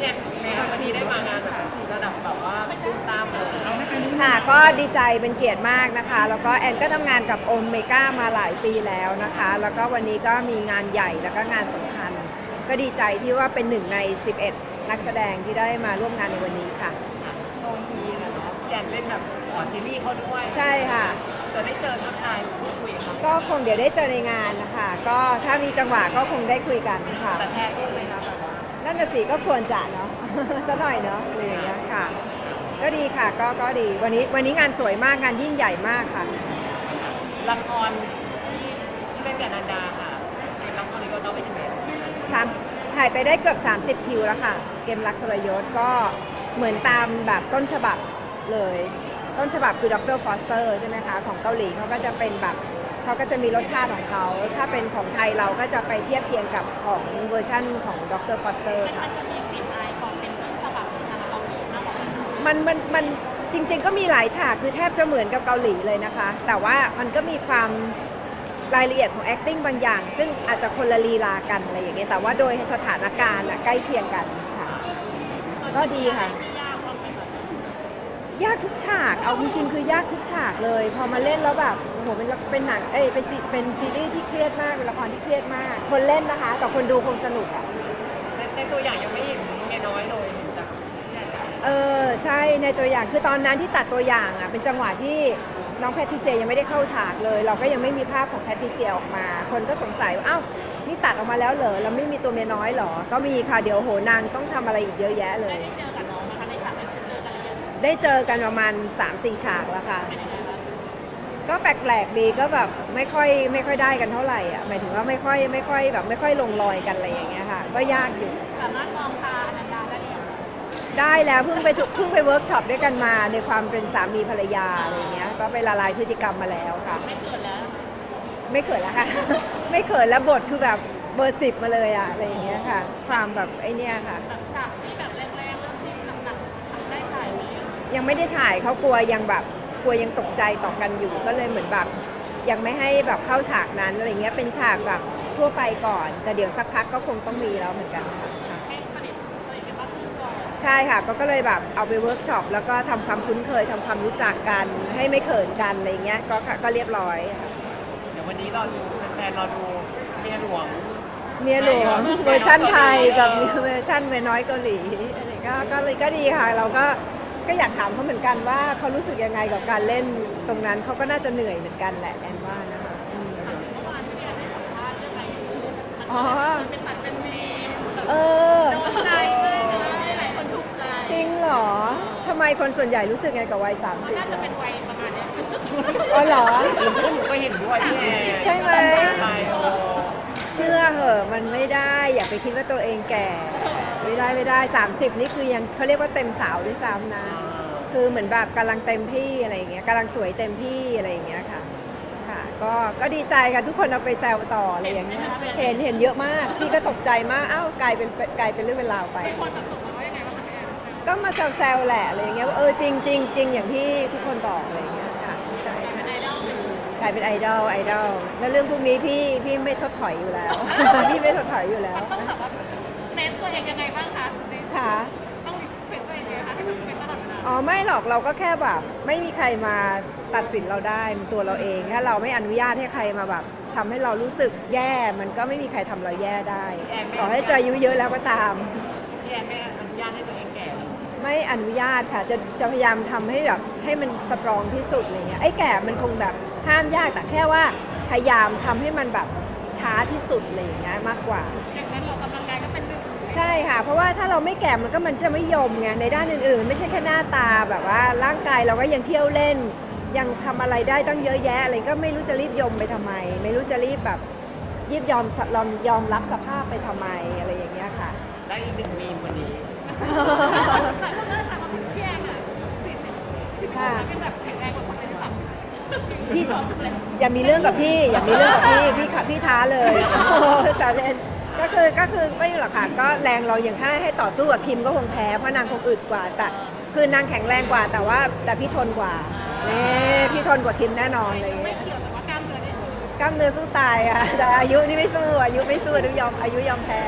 เนี่ยในวันนี้ได้มางานแบบระดับแบบว่าตุ้มตามเลยเราไม่เคยรู้ค่ะก็ดีใจเป็นเกียรติมากนะคะ แล้วก็แอนก็ทำงานกับโอเมก้ามาหลายปีแล้วนะคะ แล้วก็วันนี้ก็มีงานใหญ่แล้วก็งานสำคัญ ก็ดีใจที่ว่าเป็นหนึ่งใน 11 นักแสดงที่ได้มาร่วมงานในวันนี้ค่ะโซนทีนะเนาะพี่แอนเล่นแบบขอซีรีส์เขาด้วยใช่ค่ะ จะได้เจอทักทายพูดคุยกับเขาก็คงเดี๋ยวได้เจอในงานนะคะ ก็ถ้ามีจังหวะก็คงได้คุยกันค่ะ แต่แท้ด้วยไหมคะแบบว่า นั่นน่ะสิก็ควรจะเนาะ สักหน่อยเนาะอะไรอย่างเงี้ยค่ะ ก็ดีค่ะก็ก็ดีวันนี้วันนี้งานสวยมากงานยิ่งใหญ่มากค่ะ ละครที่เล่นกับนันดาค่ะในละครนี้ก็ต้องไปถึงไหนสามถ่ายไปได้เกือบ 30 คิวแล้วค่ะ เกมรักทรยศก็เหมือนตามแบบต้นฉบับเลย ต้นฉบับคือดรฟอสเตอร์ใช่ไหมคะ ของเกาหลีเขาก็จะเป็นแบบ เขาก็จะมีรสชาติของเขา ถ้าเป็นของไทยเราก็จะไปเทียบเคียงกับของเวอร์ชั่นของดรฟอสเตอร์ค่ะมันจะมีกลิ่นอายของเป็นต้นฉบับของทางเกาหลีมากกว่ากันมันมันมันจริง ๆ ก็มีหลายฉากคือแทบจะเหมือนกับเกาหลีเลยนะคะ แต่ว่ามันก็มีความรายละเอียดของ acting บางอย่าง ซึ่งอาจจะคนละลีลากันอะไรอย่างเงี้ยแต่ว่าโดยสถานการณ์อะใกล้เคียงกันค่ะ ก็ดีค่ะ ยากความเป็นแบบยากทุกฉาก เอาจริงๆคือยากทุกฉากเลย พอมาเล่นแล้วแบบโอ้โหเป็นละเป็นหนังเอ้ยเป็นซีเป็นซีรีส์ที่เครียดมากเป็นละครที่เครียดมาก คนเล่นนะคะ แต่คนดูคงสนุกอะในในตัวอย่างยังไม่เห็นเมียน้อยเลยเห็นจากพี่แอนเออใช่ในตัวอย่างคือตอนนั้นที่ตัดตัวอย่างอะเป็นจังหวะที่น้องแพทริเซียยังไม่ได้เข้าฉากเลย เราก็ยังไม่มีภาพของแพทริเซียออกมา คนก็สงสัยว่าอ้าวนี่ตัดออกมาแล้วเหรอเราไม่มีตัวเมียน้อยเหรอ ก็มีค่ะเดี๋ยวโหนางต้องทำอะไรอีกเยอะแยะเลย ได้เจอกับน้องนะคะในฉากได้เจอกันเลยได้เจอกันประมาณ3-4ฉากแล้วค่ะ เป็นยังไงบ้างก็แปลกๆดีก็แบบไม่ค่อยไม่ค่อยได้กันเท่าไหร่อะหมายถึงว่าไม่ค่อยไม่ค่อยแบบไม่ค่อยลงรอยกันอะไรอย่างเงี้ยค่ะ ก็ยากอยู่สามารถมองตาอนันดาได้หรือยังได้แล้วเพิ่งไปทุเพิ่งไปเวิร์กช็อปด้วยกันมาในความเป็นสามีภรรยาอะไรอย่างเงี้ย ก็ไปละลายพฤติกรรมมาแล้วค่ะ ไม่เกิดแล้ว ไม่เขินแล้วค่ะ ไม่เขินแล้วบทคือแบบเบอร์สิบมาเลยอะอะไรอย่างเงี้ยค่ะ ความแบบไอเนี้ยค่ะแบบฉากที่แบบแรกๆเริ่มที่หนักๆทำได้ถ่ายไหมยังไม่ได้ถ่ายเขากลัวยังแบบก ลัวยังตกใจต่อกันอยู่ก็เลยเหมือนแบบยังไม่ให้แบบเข้าฉากนั้นอะไรเงี้ยเป็นฉากแบบทั่วไปก่อน แต่เดี๋ยวสักพักก็คงต้องมีแล้วเหมือนกันค่ะใช่ค่ะก็ก็เลยแบบเอาไปเวิร์กช็อปแล้วก็ทำความคุ้นเคยทำความรู้จักกันให้ไม่เขินกันอะไรเงี้ยก็ค่ะก็เรียบร้อยค่ะเดี๋ยววันนี้รอดูแฟนๆรอดูเมียหลวงเมียหลวงเวอร์ชั่นไทยกับเวอร์ชั่นเมียน้อยเกาหลีอะไรก็ก็เลยก็ดีค่ะเราก็ ก็อยากถามเขาเหมือนกันว่าเขารู้สึกยังไงกับการเล่นตรงนั้นเขาก็น่าจะเหนื่อยเหมือนกันแหละแอนว่านะคะอืมเมื่อวานที่เราได้สัมภาษณ์เรื่องอะไรมันอ๋อมันเป็นตัดเป็นเมมแบบเออโดนใจมากเลยหลายคนถูกใจจริงเหรอ ทำไมคนส่วนใหญ่รู้สึกไงกับวัยสามสิบน่าจะเป็นวัยประมาณเนี้ยอ๋อเหรอหรือพวกหนูก็เห็นด้วยพี่แอนใช่ไหม ใช่เออเชื่อเหอะมันไม่ได้ อย่าไปคิดว่าตัวเองแก่ ไม่ได้ไม่ได้ 30 นี่คือยังเขาเรียกว่าเต็มสาวด้วยซ้ำนะ คือเหมือนแบบกำลังเต็มที่อะไรอย่างเงี้ยกำลังสวยเต็มที่อะไรอย่างเงี้ยค่ะค่ะ ก็ก็ดีใจกันทุกคนเอาไปแซวต่ออะไรอย่างเงี้ยเห็นเห็นเยอะมากพี่ก็ตกใจมากอ้าวกลายเป็นกลายเป็นเรื่องเป็นราวไปคนแบบส่งมาว่ายังไงบ้างคะพี่แอนก็มาแซวๆแหละอะไรอย่างเงี้ยว่าเออจริงจริงจริงอย่างที่ทุกคนบอกอะไรอย่างเงี้ยค่ะใช่เป็นไอดอลหนึ่งกลายเป็นไอดอลไอดอลแล้วเรื่องพวกนี้พี่พี่ไม่ทดถอยอยู่แล้ว พี่ไม่ทดถอยอยู่แล้ว ต้องแบบว่าเทรน ตัวเองยังไงบ้างคะค่ะต้องมีเทรนตัวเองยังไงคะให้มันเป็นตลอดเวลาอ๋อไม่หรอกเราก็แค่แบบไม่มีใครมาตัดสินเราได้มันตัวเราเองถ้าเราไม่อนุญาตให้ใครมาแบบทำให้เรารู้สึกแย่ มันก็ไม่มีใครทำเราแย่ได้ต่อให้เจออายุเยอะแล้วก็ตามพี่แอนไม่อนุญาตให้ตัวเองแก่ไม่อนุญาตค่ะจะจะพยายามทำให้แบบให้มันสตรองที่สุดอะไรเงี้ยไอ้แก่มันคงแบบห้ามยากแต่แค่ว่าพยายามทำให้มันแบบช้าที่สุดอะไรอย่างเงี้ยมากกว่า อย่าง ใช่ค่ะ เพราะว่าถ้าเราไม่แก่มันก็มันจะไม่ยมไงในด้านอื่นๆ ไม่ใช่แค่หน้าตาแบบว่าร่างกายเราก็ยังเที่ยวเล่น ยังทำอะไรได้ตั้งเยอะแยะอะไรก็ไม่รู้จะรีบยมไปทำไม ไม่รู้จะรีบแบบรีบยอมยอมยอมรับสภาพไปทำไมอะไรอย่างเงี้ยค่ะได้อีกหนึ่งมีมวันนี้แต่ก็เลิกทำมาเป็นพี่แอนอะสิบสิบค่ะเป็นแบบแข็งแรงกว่าคนที่สับพี่อย่ามีเรื่องกับพี่ อย่ามีเรื่องกับพี่ พี่ขับพี่ท้าเลยโอ้สาเล่น ก็คือก็คือไม่หรอกค่ะก็แรงเราอย่างถ้าให้ต่อสู้กับคิมก็คงแพ้เพราะนางคงอึดกว่า แต่คือนางแข็งแรงกว่า แต่ว่าแต่พี่ทนกว่านี่พี่ทนกว่าคิมแน่นอนเลยไม่เกี่ยวแต่ว่ากล้ามเนื้อเนี่ยกล้ามเนื้อสู้ตายอะแต่อายุนี่ไม่สู้อายุไม่สู้อายุยอมอายุยอมแพ้